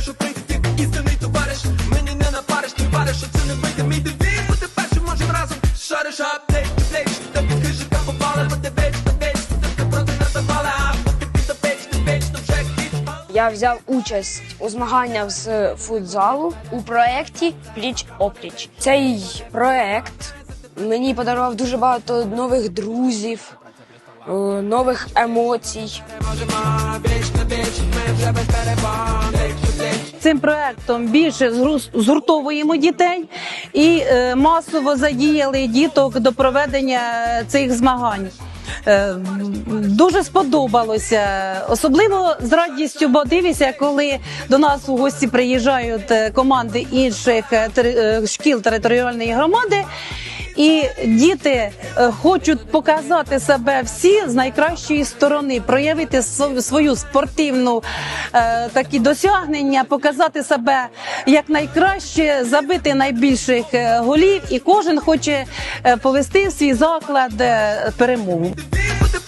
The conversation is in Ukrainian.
знаєш, що істинний товариш, мені не напариш, ти вариш, що не вийде мій дебіт Бути першим можем разом шариш апдейт, апдейт, та під хижика попала, бо ти бейч, та бейч, ти проти нас напала, а ти під бейч, ти бейч, то вже хіч. Я взяв участь у змаганнях з е, футзалу у проєкті Пліч опліч. Цей проєкт мені подарував дуже багато нових друзів. Е, нових емоцій. Ми вже Проектом більше згуртовуємо дітей і е, масово задіяли діток до проведення цих змагань. Е, Дуже сподобалося, особливо з радістю, бо дивися, коли до нас у гості приїжджають е, команди інших е, е, шкіл територіальної громади. І діти е, хочуть показати себе всі з найкращої сторони, проявити свою спортивну е, такі досягнення, показати себе як найкраще, забити найбільших е, голів, і кожен хоче повести в свій заклад перемогу. Бути